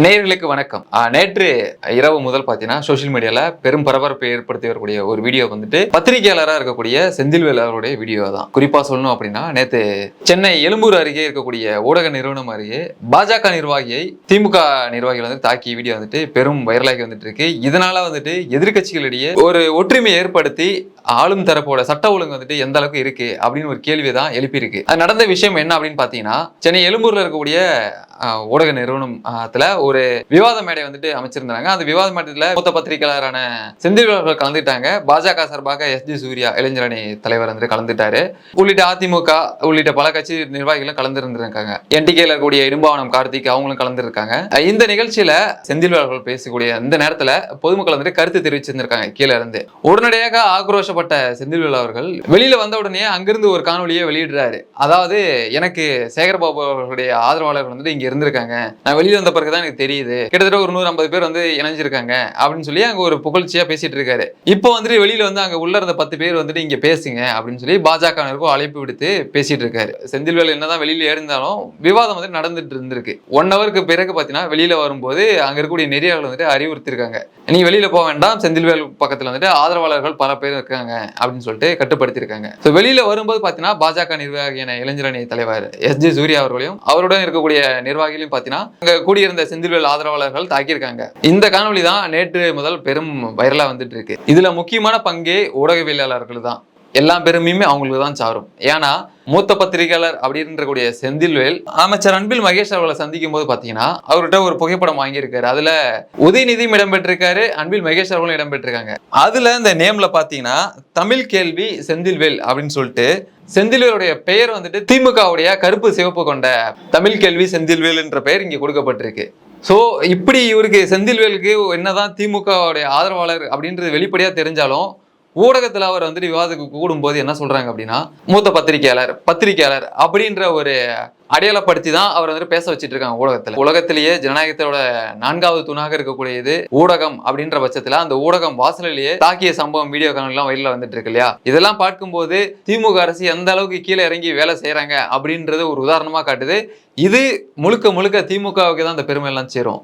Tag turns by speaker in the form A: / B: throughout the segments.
A: நேயர்களுக்கு வணக்கம். நேற்று இரவு முதல் பார்த்தீங்கன்னா சோஷியல் மீடியாவில் பெரும் பரபரப்பை ஏற்படுத்தி வரக்கூடிய ஒரு வீடியோ வந்துட்டு பத்திரிகையாளராக இருக்கக்கூடிய செந்தில்வேல் அவருடைய வீடியோ தான். குறிப்பாக சொல்லணும் அப்படின்னா நேற்று சென்னை எழும்பூர் அருகே இருக்கக்கூடிய ஊடக நிறுவனம் அருகே பாஜக நிர்வாகியை திமுக நிர்வாகிகள் வந்து தாக்கி வீடியோ வந்துட்டு பெரும் வைரலாகி வந்துட்டு இருக்கு. இதனால வந்துட்டு எதிர்க்கட்சிகளிடையே ஒரு ஒற்றுமை ஏற்படுத்தி ஆளும் தரப்போட சட்ட ஒழுங்கு வந்துட்டு எந்த அளவுக்கு இருக்கு அப்படின்னு ஒரு கேள்விதான் எழுப்பியிருக்கு. அது நடந்த விஷயம் என்ன அப்படின்னு பார்த்தீங்கன்னா சென்னை எழும்பூர்ல இருக்கக்கூடிய ஊடக நிறுவனத்துல ஒரு விவாத மேடை வந்துட்டு அமைச்சிருந்தாங்க. அந்த விவாத மேடையில மூத்த பத்திரிகையாளரான செந்தில் அவர்கள் கலந்துட்டாங்க. பாஜக சார்பாக எஸ் ஜி சூர்யா இளைஞரணி தலைவர் வந்துட்டு கலந்துட்டாரு. உள்ளிட்ட அதிமுக உள்ளிட்ட பல கட்சி நிர்வாகிகளும் கலந்துருந்திருக்காங்க. என்டிகேல இருக்கக்கூடிய இடும்பாவனம் கார்த்திக் அவங்களும் கலந்துருக்காங்க. இந்த நிகழ்ச்சியில செந்தில் அவர்கள் பேசக்கூடிய இந்த நேரத்துல பொதுமக்கள் வந்துட்டு கருத்து தெரிவிச்சிருந்திருக்காங்க கீழே இருந்து. உடனடியாக ஆக்ரோஷம் சந்தோஷப்பட்ட செந்தில்வேல் அவர்கள் வெளியில வந்த உடனே அங்கிருந்து ஒரு காணொலியை வெளியிடுறாரு. அதாவது எனக்கு சேகர்பாபு அவர்களுடைய ஆதரவாளர்கள் வந்துட்டு இங்க இருந்திருக்காங்க. நான் வெளியில வந்த பிறகுதான் எனக்கு தெரியுது. கிட்டத்தட்ட ஒரு நூறு ஐம்பது பேர் வந்து இணைஞ்சிருக்காங்க அப்படின்னு சொல்லி அங்க ஒரு புகழ்ச்சியா பேசிட்டு இருக்காரு. இப்போ வந்துட்டு வெளியில வந்து அங்க உள்ள இருந்த பத்து பேர் வந்துட்டு இங்க பேசுங்க அப்படின்னு சொல்லி பாஜகவினருக்கும் அழைப்பு விடுத்து பேசிட்டு இருக்காரு. செந்தில்வேல் என்னதான் வெளியில இருந்தாலும் விவாதம் வந்து நடந்துட்டு இருந்திருக்கு. ஒன் ஹவருக்கு பிறகு பாத்தீங்கன்னா வெளியில வரும்போது அங்க இருக்கக்கூடிய நெறியாளர்கள் வந்துட்டு அறிவுறுத்திருக்காங்க நீ வெளியில போக வேண்டாம். செந்தில்வேல் பக்கத்துல வந்துட்டு ஆதரவாளர்கள் பல பேர் இருக்காங்க. அப்படின்னு சொல்லிட்டு கட்டுப்படுத்தியிருக்காங்க. ஸோ வெளியில வரும்போது பாத்தீங்கன்னா பாஜக நிர்வாகியான இளைஞரணி தலைவர் எஸ் ஜே சூர்யா அவர்களையும் அவருடன் இருக்கக்கூடிய நிர்வாகிகளையும் பாத்தீங்கன்னா அங்க கூடியிருந்த செந்தில்வேல் ஆதரவாளர்கள் தாக்கியிருக்காங்க. இந்த காணொளி தான் நேற்று முதல் பெரும் வைரலா வந்துட்டு இருக்கு. இதுல முக்கியமான பங்கே ஊடகவியலாளர்கள் தான். எல்லா பெருமையுமே அவங்களுக்கு தான் சாரும். ஏன்னா மூத்த பத்திரிகையாளர் அப்படின்ற கூடிய செந்தில்வேல் அமைச்சர் அன்பில் மகேஷ் அவர்களை சந்திக்கும் போது பாத்தீங்கன்னா அவர்கிட்ட ஒரு புகைப்படம் வாங்கியிருக்காரு. அதுல உதயநிதியும் இடம்பெற்றிருக்காரு அன்பில் மகேஷ் அவர்களும் இடம்பெற்றிருக்காங்க. அதுல இந்த நேம்ல பாத்தீங்கன்னா தமிழ் கேள்வி செந்தில்வேல் அப்படின்னு சொல்லிட்டு செந்தில்வேலுடைய பெயர் வந்துட்டு திமுகவுடைய கருப்பு சிவப்பு கொண்ட தமிழ் கேள்வி செந்தில்வேல் என்ற பெயர் இங்க கொடுக்கப்பட்டிருக்கு. ஸோ இப்படி இவருக்கு செந்தில்வேலுக்கு என்னதான் திமுகவுடைய ஆதரவாளர் அப்படின்றது வெளிப்படையா தெரிஞ்சாலும் ஊடகத்தில் அவர் வந்துட்டு விவாதத்துக்கு கூடும்போது என்ன சொல்றாங்க அப்படின்னா மூத்த பத்திரிகையாளர் பத்திரிகையாளர் அப்படின்ற ஒரு அடையாளப்படுத்தி தான் அவர் வந்துட்டு பேச வச்சுட்டு இருக்காங்க ஊடகத்தில். உலகத்திலேயே ஜனநாயகத்தோட நான்காவது துணாக இருக்கக்கூடியது ஊடகம் அப்படின்ற பட்சத்தில் அந்த ஊடகம் வாசலிலேயே தாக்கிய சம்பவம் வீடியோ எல்லாம் வயலில் வந்துட்டு இருக்கு இல்லையா? இதெல்லாம் பார்க்கும்போது திமுக அரசு எந்த அளவுக்கு கீழே இறங்கி வேலை செய்கிறாங்க அப்படின்றது ஒரு உதாரணமாக காட்டுது. இது முழுக்க முழுக்க திமுகவுக்கு தான் அந்த பெருமை எல்லாம் சேரும்.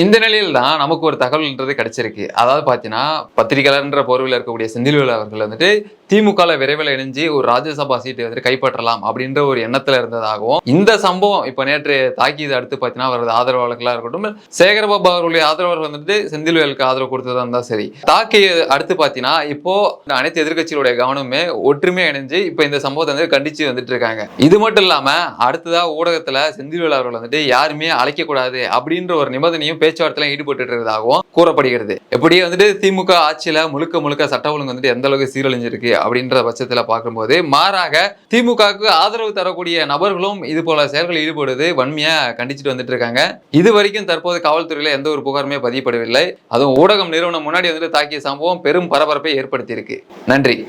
A: இந்த நிலையில் தான் நமக்கு ஒரு தகவல்ன்றது கிடைச்சிருக்கு. அதாவது பார்த்தீங்கன்னா பத்திரிகையாளர்ன்ற போர்வையில் இருக்கக்கூடிய செந்தில்வேல் அவர்கள் வந்துட்டு திமுகவில் விரைவில் இணைஞ்சு ஒரு ராஜ்யசபா சீட்டை வந்துட்டு கைப்பற்றலாம் அப்படின்ற ஒரு எண்ணத்தில் இருந்ததாகவும் இந்த சம்பவம் இப்போ நேற்று தாக்கியது அடுத்து பார்த்தீங்கன்னா அவரது ஆதரவாளர்களாக இருக்கட்டும் சேகரபாபு அவர்களுடைய ஆதரவாளர் வந்துட்டு செந்தில்வேலுக்கு ஆதரவு கொடுத்ததாக இருந்தால் சரி. தாக்கிய அடுத்து பார்த்தீங்கன்னா இப்போ இந்த அனைத்து எதிர்க்கட்சிகளுடைய கவனமே ஒற்றுமையாக இணைஞ்சு இப்போ இந்த சம்பவத்தை வந்து கண்டிச்சு வந்துட்டு இருக்காங்க. இது மட்டும் இல்லாமல் அடுத்ததாக ஊடகத்தில் செந்தில்வேல் அவர்கள் வந்துட்டு யாருமே அழைக்கக்கூடாது அப்படின்ற ஒரு நிபந்தனையும் பேச்சுவார்த்தையில ஈடுபட்டு இருக்கிறதாகவும் கூறப்படுகிறது. எப்படியே வந்துட்டு திமுக ஆட்சியில முழுக்க முழுக்க சட்ட ஒழுங்கு வந்துட்டு எந்த அளவுக்கு சீரழிஞ்சிருக்கு அப்படின்ற பட்சத்துல பார்க்கும்போது மாறாக திமுகவுக்கு ஆதரவு தரக்கூடிய நபர்களும் இது போல செயல்களில் ஈடுபடுவது வன்மையா கண்டிச்சுட்டு வந்துட்டு இருக்காங்க. இது வரைக்கும் தற்போது காவல்துறையில எந்த ஒரு புகாருமே பதியப்படவில்லை. அதுவும் ஊடகம் நிறுவனம் முன்னாடி வந்துட்டு தாக்கிய சம்பவம் பெரும் பரபரப்பை ஏற்படுத்தியிருக்கு. நன்றி.